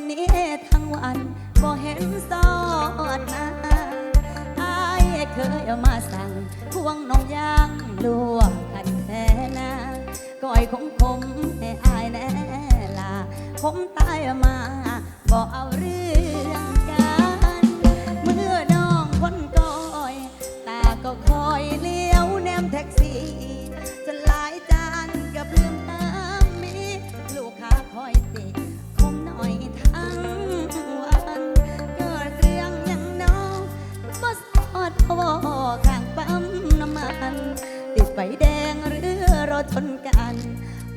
วันนี้ทั้งวันบ่เห็นสอดนะอายเคยมาสั่งพวงน้องยางลวกกันแท้นะก้อยคงคมให้อายแน่ละผมตายมาบ่เอาเรื่อง ฟแดงหรือรอชนกัน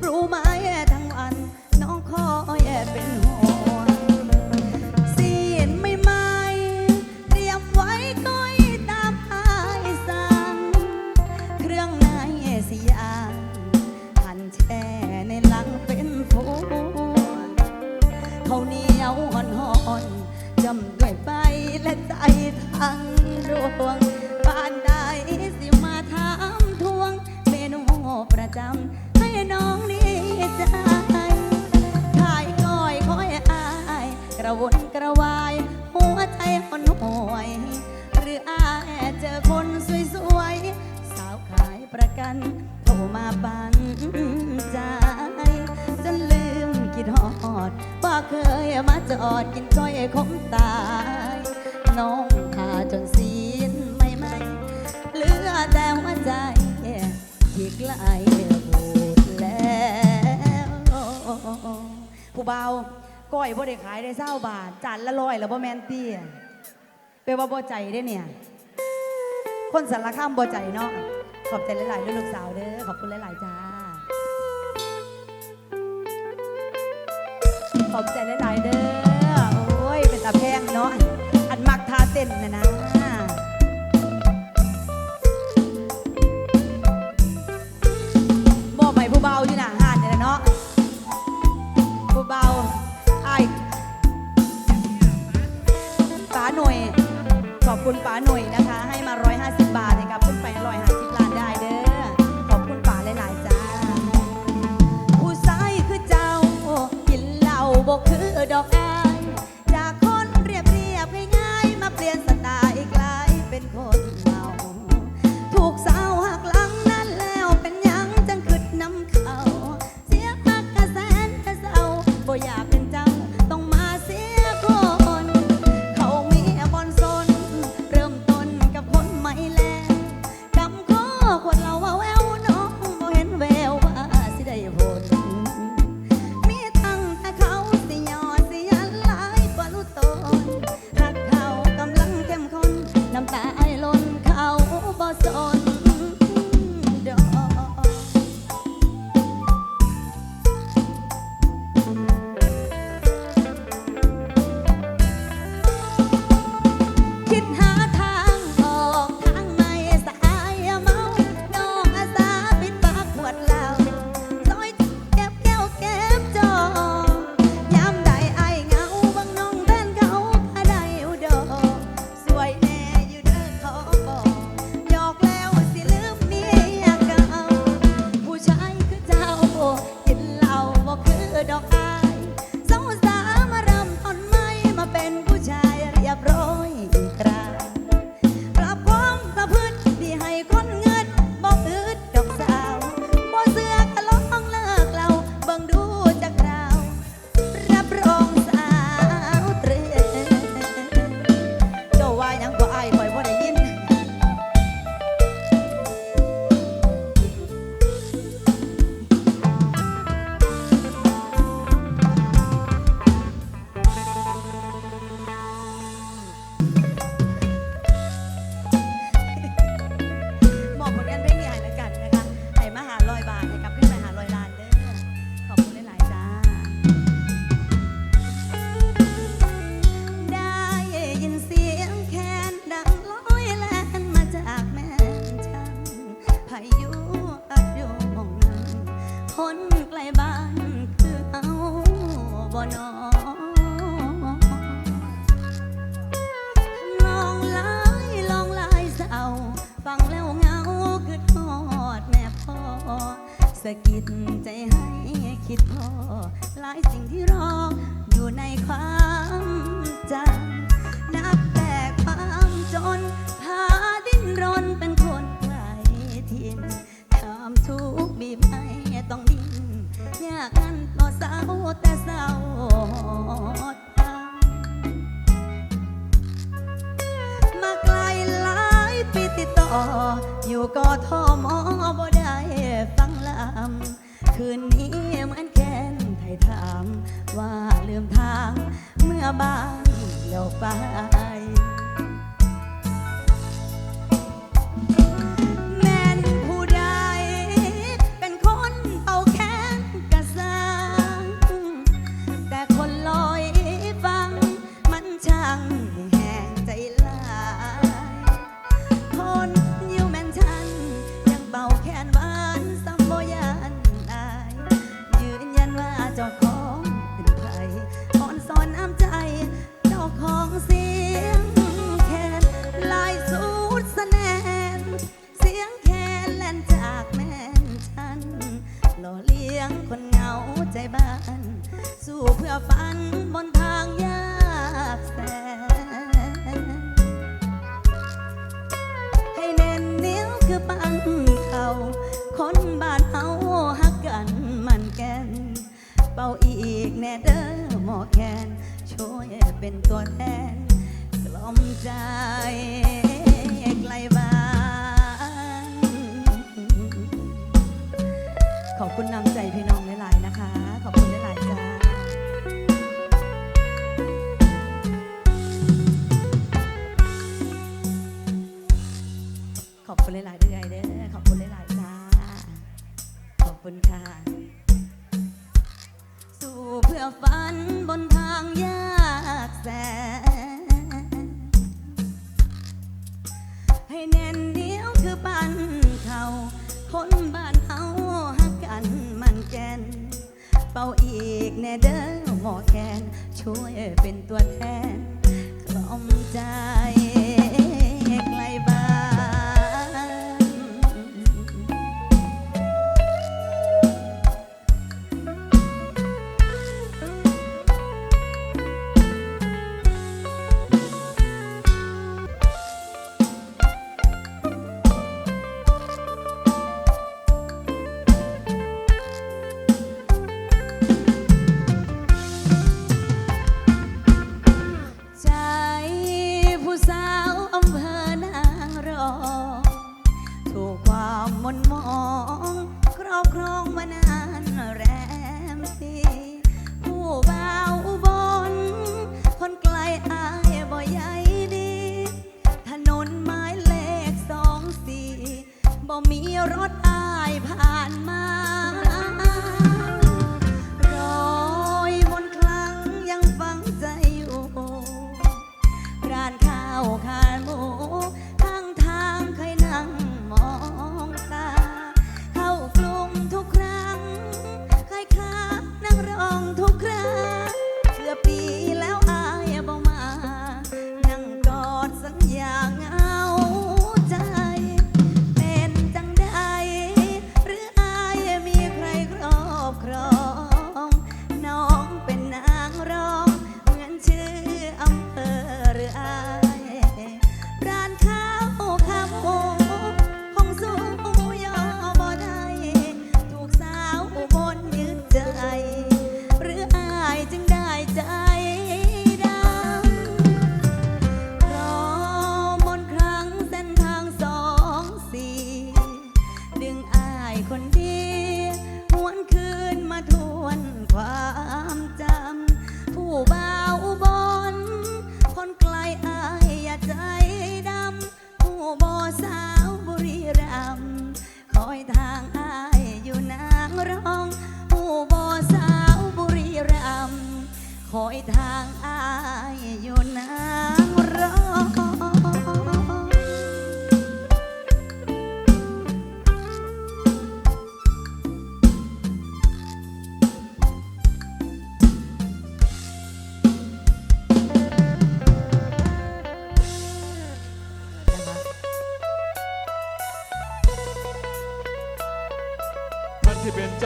รู้ไหมทั้งวัน น้องคอยเป็นห่วง กลายบูดแล้วผู้เบาก้อยบ่ได้ขายได้เศร้าบาทจานละร้อยแล้วบ่แมนตี้เปว่าบ่ใจได้เนี่ย คนสารข้ามบ่ใจเนาะขอบใจหลายๆด้วยลูกสาวเด้อขอบคุณหลายๆจ้าขอบใจหลายๆเด้อ คุณป๋าหนุ่ยนะคะ ให้มาังแล้วเหงาเกิดทอดแม่พ่อสะกิดใจให้คิดพ่อหลายสิ่งที่รออยู่ในความจำนับแต่ความจนพาดิ้นรนเป็นคนไกลทิ้นความทุกข์บีบให้ต้องดิ้นยากกันต่อเศร้าแต่เศร้า ปีติดต่อ อยู่กอทมอบ่ได้ฟังลำคืนนี้เหมือนแค้นไทยถาม ว่าลืมทางเมื่อบ้านเลี้ยวไป หมอแคนช่วยเป็นตัวแทน กล่อมใจไกลบ้าน ขอบคุณนำใจพี่น้องหลายๆนะคะ ขอบคุณหลายๆจ้าขอบคุณหลายๆด้วยไอเด้อขอบคุณหลายๆจ้าขอบคุณค่ะ เพื่อฝันบนทางยากแสน ให้แน่นเหนียวคือปันเขาคนบ้านเฮาฮักกันมันแก่นเป่าอีกแน่เด้อหมอแคนช่วยเป็นตัวแทน บ่มีรถอายผ่านมา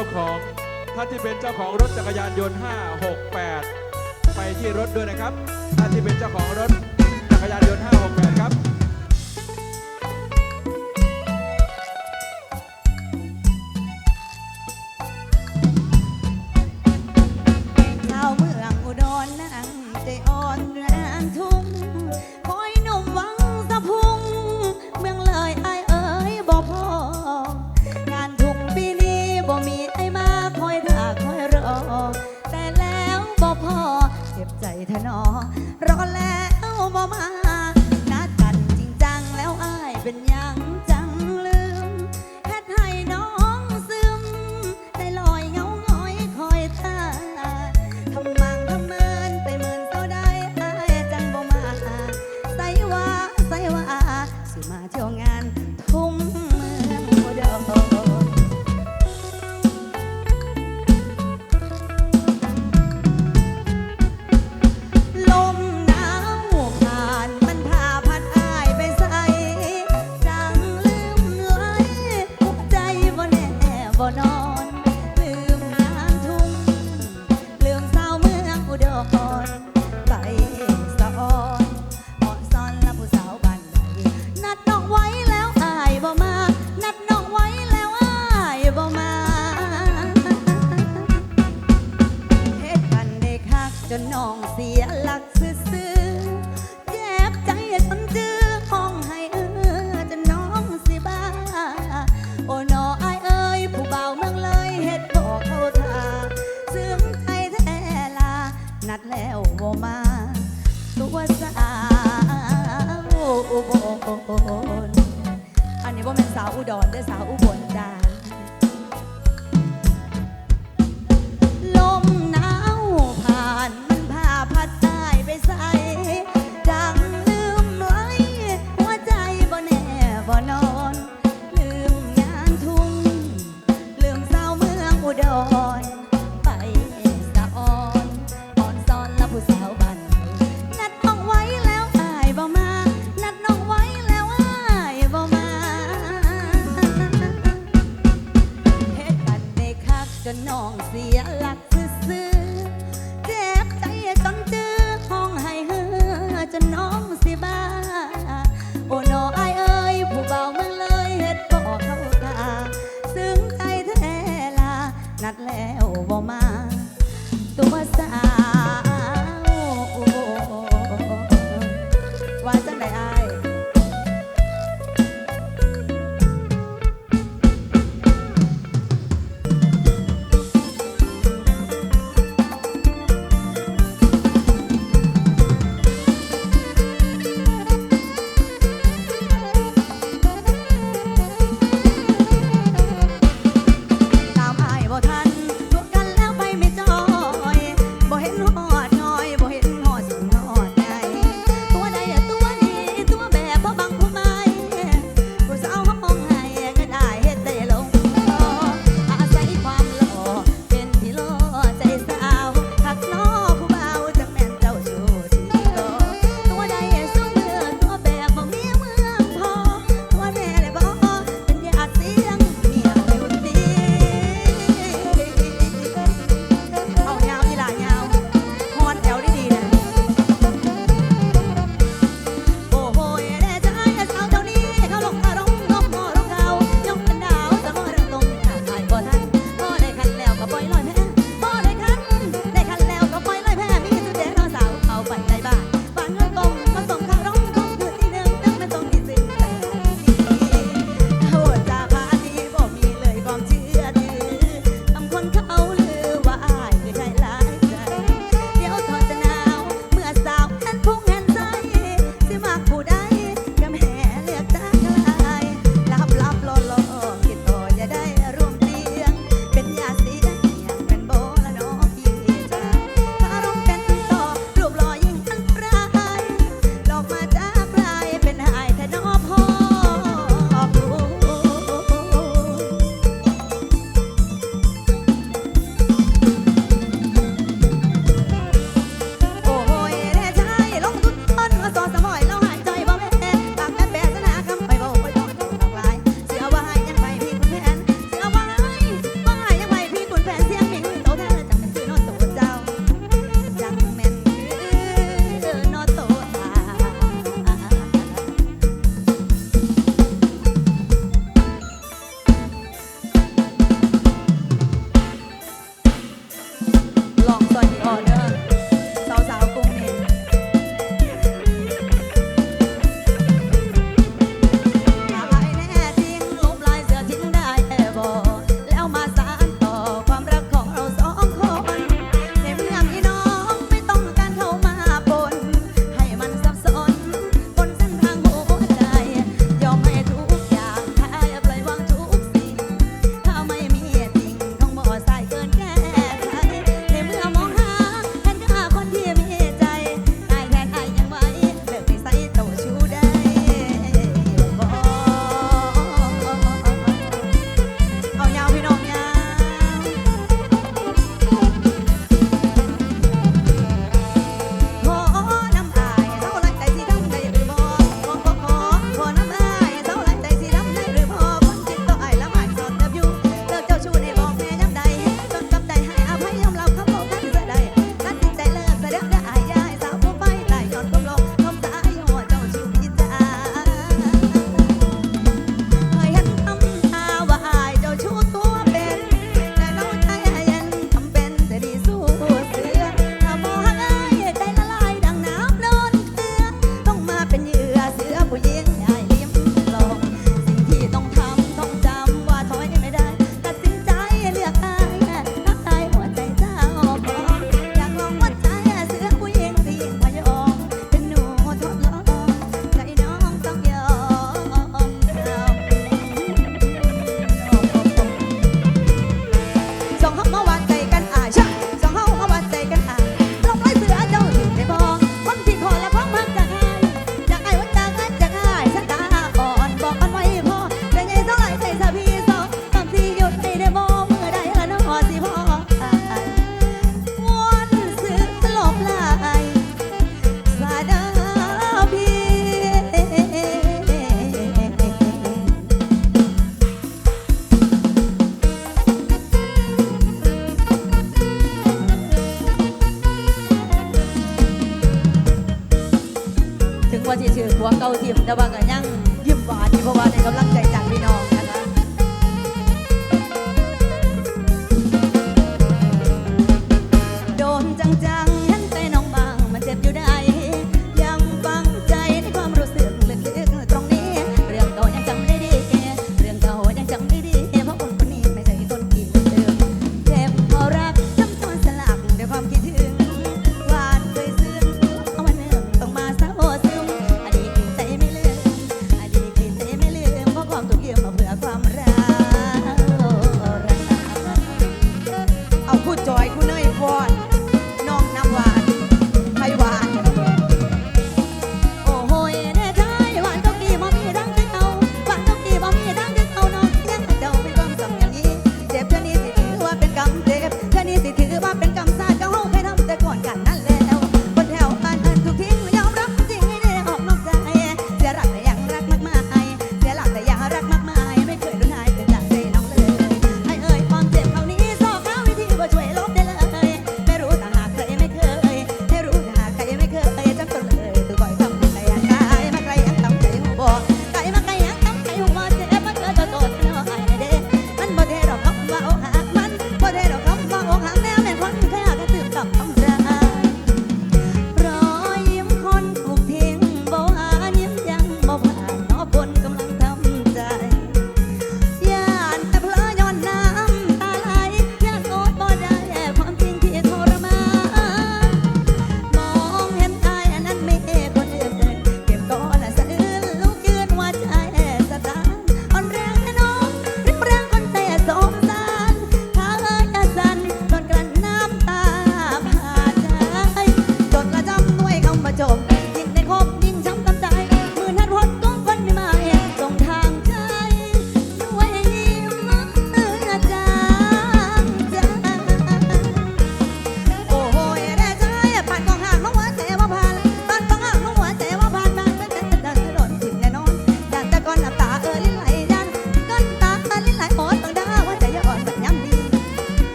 จ้าของท่านที่เป็นเจ้าของรถจักรยานยนต์ 568 ไปที่รถด้วยนะครับท่านที่เป็นเจ้าของรถจักรยานยนต์ 568 ครับ